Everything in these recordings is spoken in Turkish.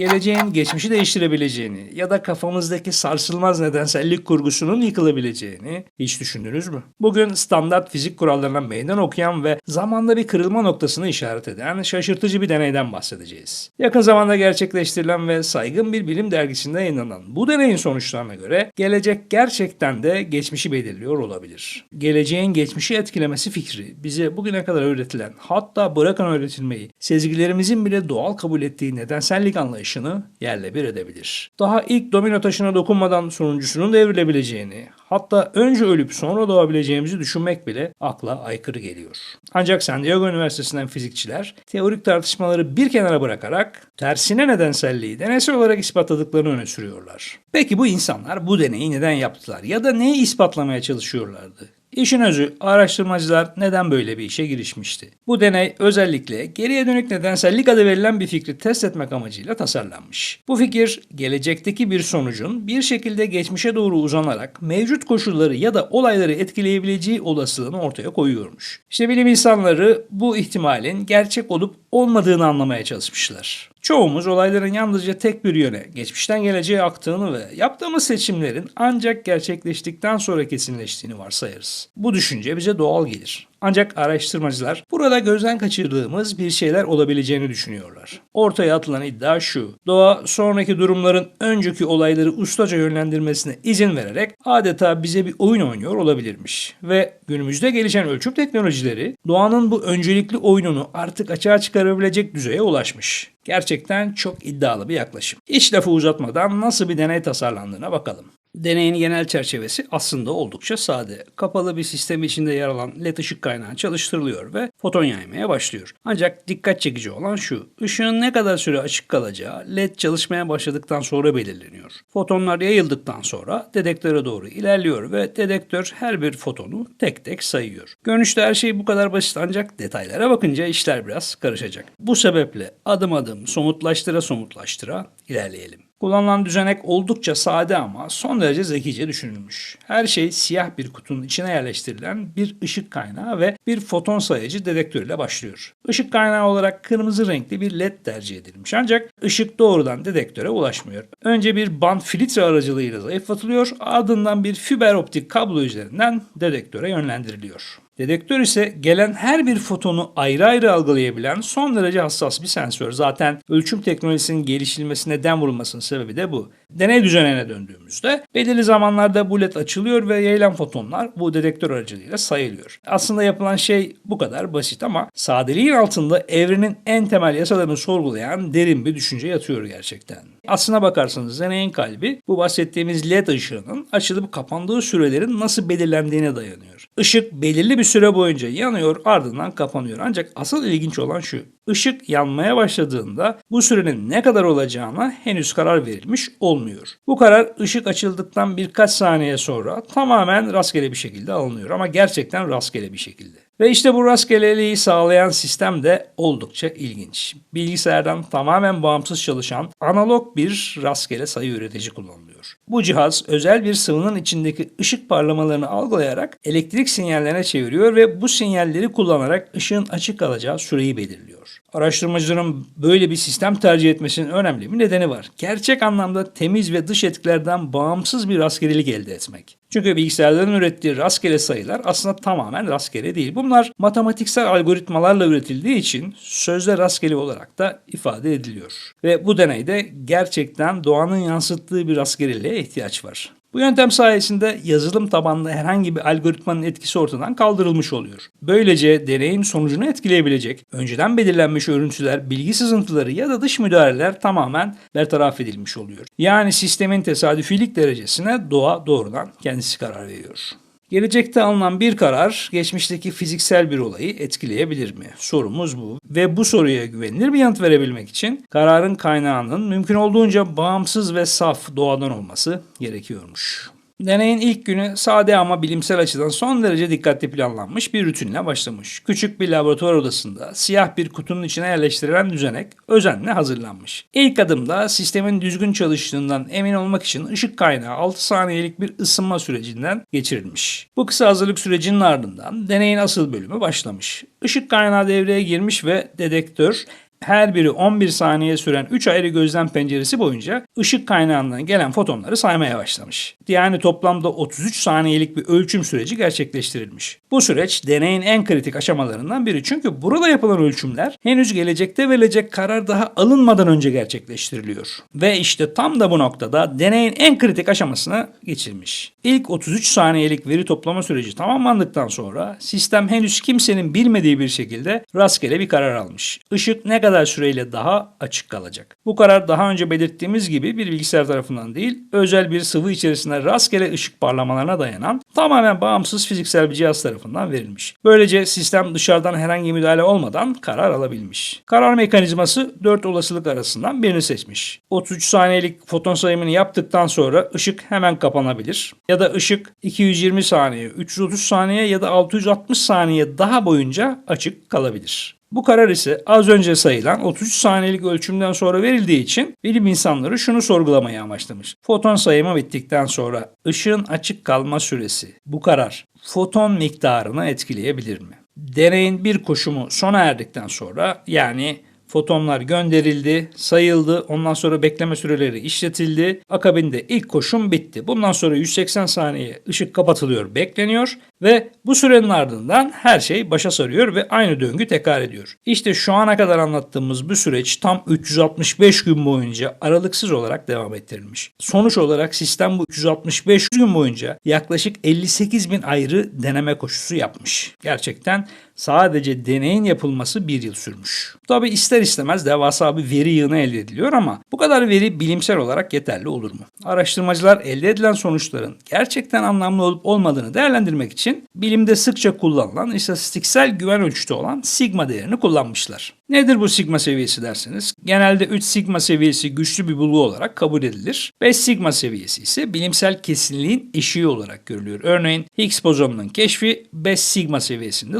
geleceğin geçmişi değiştirebileceğini ya da kafamızdaki sarsılmaz nedensellik kurgusunun yıkılabileceğini hiç düşündünüz mü? Bugün standart fizik kurallarına meydan okuyan ve zamanda bir kırılma noktasını işaret eden şaşırtıcı bir deneyden bahsedeceğiz. Yakın zamanda gerçekleştirilen ve saygın bir bilim dergisinde yayınlanan bu deneyin sonuçlarına göre gelecek gerçekten de geçmişi belirliyor olabilir. Geleceğin geçmişi etkilemesi fikri bize bugüne kadar öğretilen hatta bırakın öğretilmeyi sezgilerimizin bile doğal kabul ettiği nedensellik anlayışını yerle bir edebilir. Daha ilk domino taşına dokunmadan sonuncusunun devrilebileceğini, hatta önce ölüp sonra doğabileceğimizi düşünmek bile akla aykırı geliyor. Ancak San Diego Üniversitesi'nden fizikçiler teorik tartışmaları bir kenara bırakarak tersine nedenselliği deneysel olarak ispatladıklarını öne sürüyorlar. Peki bu insanlar bu deneyi neden yaptılar ya da neyi ispatlamaya çalışıyorlardı? İşin özü araştırmacılar neden böyle bir işe girişmişti? Bu deney özellikle geriye dönük nedensellik adı verilen bir fikri test etmek amacıyla tasarlanmış. Bu fikir gelecekteki bir sonucun bir şekilde geçmişe doğru uzanarak mevcut koşulları ya da olayları etkileyebileceği olasılığını ortaya koyuyormuş. İşte bilim insanları bu ihtimalin gerçek olup olmadığını anlamaya çalışmışlar. Çoğumuz olayların yalnızca tek bir yöne, geçmişten geleceğe aktığını ve yaptığımız seçimlerin ancak gerçekleştikten sonra kesinleştiğini varsayarız. Bu düşünce bize doğal gelir. Ancak araştırmacılar burada gözden kaçırdığımız bir şeyler olabileceğini düşünüyorlar. Ortaya atılan iddia şu. Doğa sonraki durumların önceki olayları ustaca yönlendirmesine izin vererek adeta bize bir oyun oynuyor olabilirmiş. Ve günümüzde gelişen ölçüm teknolojileri doğanın bu öncelikli oyununu artık açığa çıkarabilecek düzeye ulaşmış. Gerçekten çok iddialı bir yaklaşım. Hiç lafı uzatmadan nasıl bir deney tasarlandığına bakalım. Deneyin genel çerçevesi aslında oldukça sade. Kapalı bir sistem içinde yer alan led ışık kaynağı çalıştırılıyor ve foton yaymaya başlıyor. Ancak dikkat çekici olan şu. Işığın ne kadar süre açık kalacağı led çalışmaya başladıktan sonra belirleniyor. Fotonlar yayıldıktan sonra dedektöre doğru ilerliyor ve dedektör her bir fotonu tek tek sayıyor. Görünüşte her şey bu kadar basit ancak detaylara bakınca işler biraz karışacak. Bu sebeple adım adım somutlaştıra somutlaştıra ilerleyelim. Kullanılan düzenek oldukça sade ama son derece zekice düşünülmüş. Her şey siyah bir kutunun içine yerleştirilen bir ışık kaynağı ve bir foton sayıcı dedektör ile başlıyor. Işık kaynağı olarak kırmızı renkli bir led tercih edilmiş ancak ışık doğrudan dedektöre ulaşmıyor. Önce bir band filtre aracılığıyla zayıflatılıyor ardından bir fiber optik kablo üzerinden dedektöre yönlendiriliyor. Dedektör ise gelen her bir fotonu ayrı ayrı algılayabilen son derece hassas bir sensör. Zaten ölçüm teknolojisinin geliştirilmesine neden vurulmasının sebebi de bu. Deney düzenine döndüğümüzde belirli zamanlarda bu led açılıyor ve yayılan fotonlar bu dedektör aracılığıyla sayılıyor. Aslında yapılan şey bu kadar basit ama sadeliğin altında evrenin en temel yasalarını sorgulayan derin bir düşünce yatıyor gerçekten. Aslına bakarsanız deneyin kalbi bu bahsettiğimiz led ışığının açılıp kapandığı sürelerin nasıl belirlendiğine dayanıyor. Işık belirli bir süre boyunca yanıyor ardından kapanıyor. Ancak asıl ilginç olan şu. Işık yanmaya başladığında bu sürenin ne kadar olacağına henüz karar verilmiş olmuyor. Bu karar ışık açıldıktan birkaç saniye sonra tamamen rastgele bir şekilde alınıyor ama gerçekten rastgele bir şekilde. Ve işte bu rastgeleliği sağlayan sistem de oldukça ilginç. Bilgisayardan tamamen bağımsız çalışan analog bir rastgele sayı üretici kullanılıyor. Bu cihaz özel bir sıvının içindeki ışık parlamalarını algılayarak elektrik sinyallerine çeviriyor ve bu sinyalleri kullanarak ışığın açık kalacağı süreyi belirliyor. Araştırmacıların böyle bir sistem tercih etmesinin önemli bir nedeni var. Gerçek anlamda temiz ve dış etkilerden bağımsız bir rastgelelik elde etmek. Çünkü bilgisayarların ürettiği rastgele sayılar aslında tamamen rastgele değil. Bunlar matematiksel algoritmalarla üretildiği için sözde rastgele olarak da ifade ediliyor. Ve bu deneyde gerçekten doğanın yansıttığı bir rastgeleliğe ihtiyaç var. Bu yöntem sayesinde yazılım tabanlı herhangi bir algoritmanın etkisi ortadan kaldırılmış oluyor. Böylece deneyin sonucunu etkileyebilecek önceden belirlenmiş örüntüler, bilgi sızıntıları ya da dış müdahaleler tamamen bertaraf edilmiş oluyor. Yani sistemin tesadüfilik derecesine doğa doğrudan kendisi karar veriyor. Gelecekte alınan bir karar geçmişteki fiziksel bir olayı etkileyebilir mi? Sorumuz bu. Ve bu soruya güvenilir bir yanıt verebilmek için kararın kaynağının mümkün olduğunca bağımsız ve saf doğadan olması gerekiyormuş. Deneyin ilk günü sade ama bilimsel açıdan son derece dikkatli planlanmış bir rutinle başlamış. Küçük bir laboratuvar odasında siyah bir kutunun içine yerleştirilen düzenek özenle hazırlanmış. İlk adımda sistemin düzgün çalıştığından emin olmak için ışık kaynağı 6 saniyelik bir ısınma sürecinden geçirilmiş. Bu kısa hazırlık sürecinin ardından deneyin asıl bölümü başlamış. Işık kaynağı devreye girmiş ve dedektör her biri 11 saniye süren 3 ayrı gözlem penceresi boyunca ışık kaynağından gelen fotonları saymaya başlamış. Yani toplamda 33 saniyelik bir ölçüm süreci gerçekleştirilmiş. Bu süreç deneyin en kritik aşamalarından biri çünkü burada yapılan ölçümler henüz gelecekte verilecek karar daha alınmadan önce gerçekleştiriliyor. Ve işte tam da bu noktada deneyin en kritik aşamasına geçilmiş. İlk 33 saniyelik veri toplama süreci tamamlandıktan sonra sistem henüz kimsenin bilmediği bir şekilde rastgele bir karar almış. Işık ne kadar süreyle daha açık kalacak? Bu karar daha önce belirttiğimiz gibi bir bilgisayar tarafından değil, özel bir sıvı içerisinde rastgele ışık parlamalarına dayanan tamamen bağımsız fiziksel bir cihaz tarafından verilmiş. Böylece sistem dışarıdan herhangi müdahale olmadan karar alabilmiş. Karar mekanizması 4 olasılık arasından birini seçmiş. 33 saniyelik foton sayımını yaptıktan sonra ışık hemen kapanabilir. Ya da ışık 220 saniye, 330 saniye ya da 660 saniye daha boyunca açık kalabilir. Bu karar ise az önce sayılan 33 saniyelik ölçümden sonra verildiği için bilim insanları şunu sorgulamayı amaçlamış. Foton sayımı bittikten sonra ışığın açık kalma süresi bu karar foton miktarını etkileyebilir mi? Deneyin bir koşumu sona erdikten sonra yani Fotonlar gönderildi, sayıldı, ondan sonra bekleme süreleri işletildi. Akabinde ilk koşum bitti. Bundan sonra 180 saniye ışık kapatılıyor, bekleniyor ve bu sürenin ardından her şey başa sarıyor ve aynı döngü tekrar ediyor. İşte şu ana kadar anlattığımız bu süreç tam 365 gün boyunca aralıksız olarak devam ettirilmiş. Sonuç olarak sistem bu 365 gün boyunca yaklaşık 58 bin ayrı deneme koşusu yapmış. Gerçekten sadece deneyin yapılması bir yıl sürmüş. Tabi ister istemez devasa bir veri yığını elde ediliyor ama bu kadar veri bilimsel olarak yeterli olur mu? Araştırmacılar elde edilen sonuçların gerçekten anlamlı olup olmadığını değerlendirmek için bilimde sıkça kullanılan istatistiksel güven ölçütü olan sigma değerini kullanmışlar. Nedir bu sigma seviyesi derseniz? Genelde 3 sigma seviyesi güçlü bir bulgu olarak kabul edilir. 5 sigma seviyesi ise bilimsel kesinliğin eşiği olarak görülüyor. Örneğin Higgs bozonunun keşfi 5 sigma seviyesinde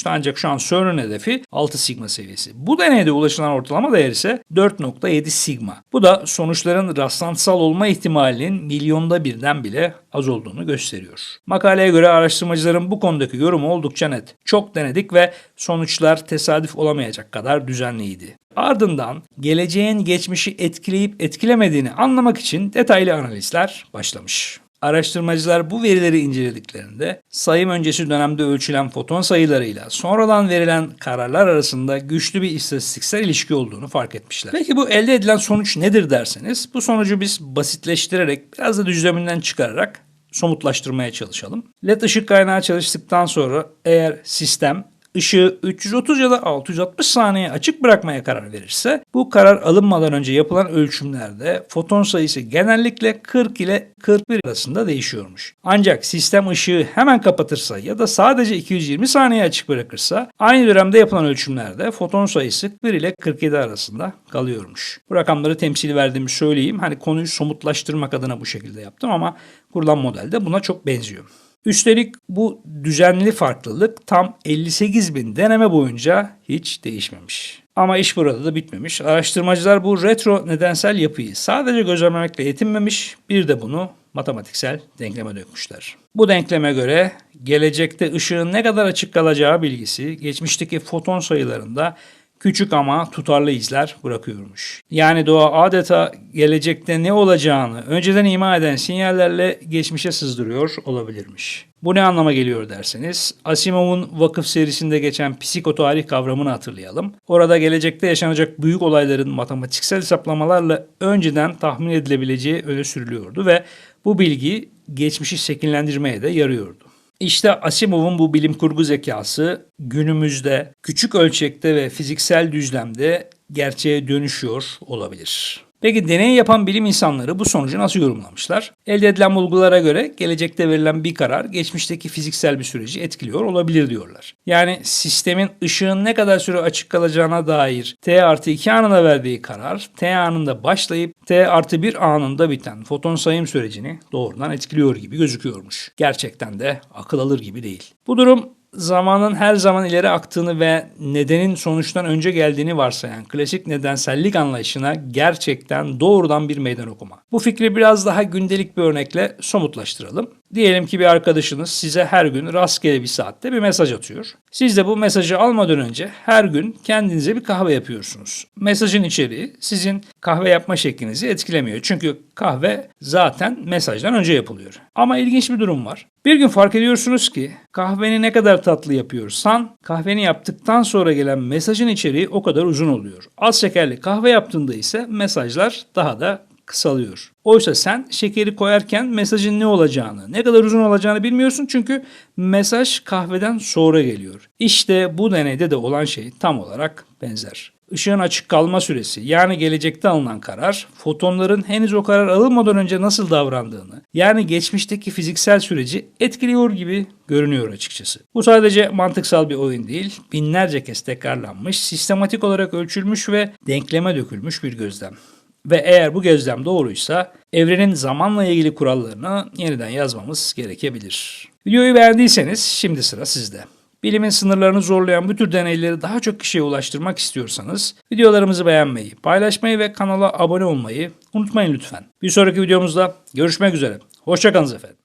duyurulmuştu ancak şu an CERN'ün hedefi 6 sigma seviyesi. Bu deneyde ulaşılan ortalama değer ise 4.7 sigma. Bu da sonuçların rastlantısal olma ihtimalinin milyonda birden bile az olduğunu gösteriyor. Makaleye göre araştırmacıların bu konudaki yorumu oldukça net. Çok denedik ve sonuçlar tesadüf olamayacak kadar düzenliydi. Ardından geleceğin geçmişi etkileyip etkilemediğini anlamak için detaylı analizler başlamış. Araştırmacılar bu verileri incelediklerinde sayım öncesi dönemde ölçülen foton sayılarıyla sonradan verilen kararlar arasında güçlü bir istatistiksel ilişki olduğunu fark etmişler. Peki bu elde edilen sonuç nedir derseniz bu sonucu biz basitleştirerek biraz da düzleminden çıkararak somutlaştırmaya çalışalım. LED ışık kaynağı çalıştıktan sonra eğer sistem ışığı 330 ya da 660 saniye açık bırakmaya karar verirse bu karar alınmadan önce yapılan ölçümlerde foton sayısı genellikle 40 ile 41 arasında değişiyormuş. Ancak sistem ışığı hemen kapatırsa ya da sadece 220 saniye açık bırakırsa aynı dönemde yapılan ölçümlerde foton sayısı 1 ile 47 arasında kalıyormuş. Bu rakamları temsili verdiğimi söyleyeyim. Hani konuyu somutlaştırmak adına bu şekilde yaptım ama kurulan model de buna çok benziyor. Üstelik bu düzenli farklılık tam 58 bin deneme boyunca hiç değişmemiş. Ama iş burada da bitmemiş. Araştırmacılar bu retro nedensel yapıyı sadece gözlemlemekle yetinmemiş, bir de bunu matematiksel denkleme dökmüşler. Bu denkleme göre gelecekte ışığın ne kadar açık kalacağı bilgisi geçmişteki foton sayılarında küçük ama tutarlı izler bırakıyormuş. Yani doğa adeta gelecekte ne olacağını önceden ima eden sinyallerle geçmişe sızdırıyor olabilirmiş. Bu ne anlama geliyor derseniz, Asimov'un vakıf serisinde geçen psikotarih kavramını hatırlayalım. Orada gelecekte yaşanacak büyük olayların matematiksel hesaplamalarla önceden tahmin edilebileceği öne sürülüyordu ve bu bilgi geçmişi şekillendirmeye de yarıyordu. İşte Asimov'un bu bilim kurgu zekası günümüzde küçük ölçekte ve fiziksel düzlemde gerçeğe dönüşüyor olabilir. Peki deney yapan bilim insanları bu sonucu nasıl yorumlamışlar? Elde edilen bulgulara göre gelecekte verilen bir karar geçmişteki fiziksel bir süreci etkiliyor olabilir diyorlar. Yani sistemin ışığın ne kadar süre açık kalacağına dair T artı 2 anında verdiği karar T anında başlayıp T artı 1 anında biten foton sayım sürecini doğrudan etkiliyor gibi gözüküyormuş. Gerçekten de akıl alır gibi değil. Bu durum zamanın her zaman ileri aktığını ve nedenin sonuçtan önce geldiğini varsayan klasik nedensellik anlayışına gerçekten doğrudan bir meydan okuma. Bu fikri biraz daha gündelik bir örnekle somutlaştıralım. Diyelim ki bir arkadaşınız size her gün rastgele bir saatte bir mesaj atıyor. Siz de bu mesajı almadan önce her gün kendinize bir kahve yapıyorsunuz. Mesajın içeriği sizin kahve yapma şeklinizi etkilemiyor. Çünkü kahve zaten mesajdan önce yapılıyor. Ama ilginç bir durum var. Bir gün fark ediyorsunuz ki kahveni ne kadar tatlı yapıyorsan kahveni yaptıktan sonra gelen mesajın içeriği o kadar uzun oluyor. Az şekerli kahve yaptığında ise mesajlar daha da kısalıyor. Oysa sen şekeri koyarken mesajın ne olacağını, ne kadar uzun olacağını bilmiyorsun çünkü mesaj kahveden sonra geliyor. İşte bu deneyde de olan şey tam olarak benzer. Işığın açık kalma süresi yani gelecekte alınan karar, fotonların henüz o karar alınmadan önce nasıl davrandığını yani geçmişteki fiziksel süreci etkiliyor gibi görünüyor açıkçası. Bu sadece mantıksal bir oyun değil, binlerce kez tekrarlanmış, sistematik olarak ölçülmüş ve denkleme dökülmüş bir gözlem. Ve eğer bu gözlem doğruysa evrenin zamanla ilgili kurallarını yeniden yazmamız gerekebilir. Videoyu beğendiyseniz şimdi sıra sizde. Bilimin sınırlarını zorlayan bu tür deneyleri daha çok kişiye ulaştırmak istiyorsanız videolarımızı beğenmeyi, paylaşmayı ve kanala abone olmayı unutmayın lütfen. Bir sonraki videomuzda görüşmek üzere. Hoşçakalın efendim.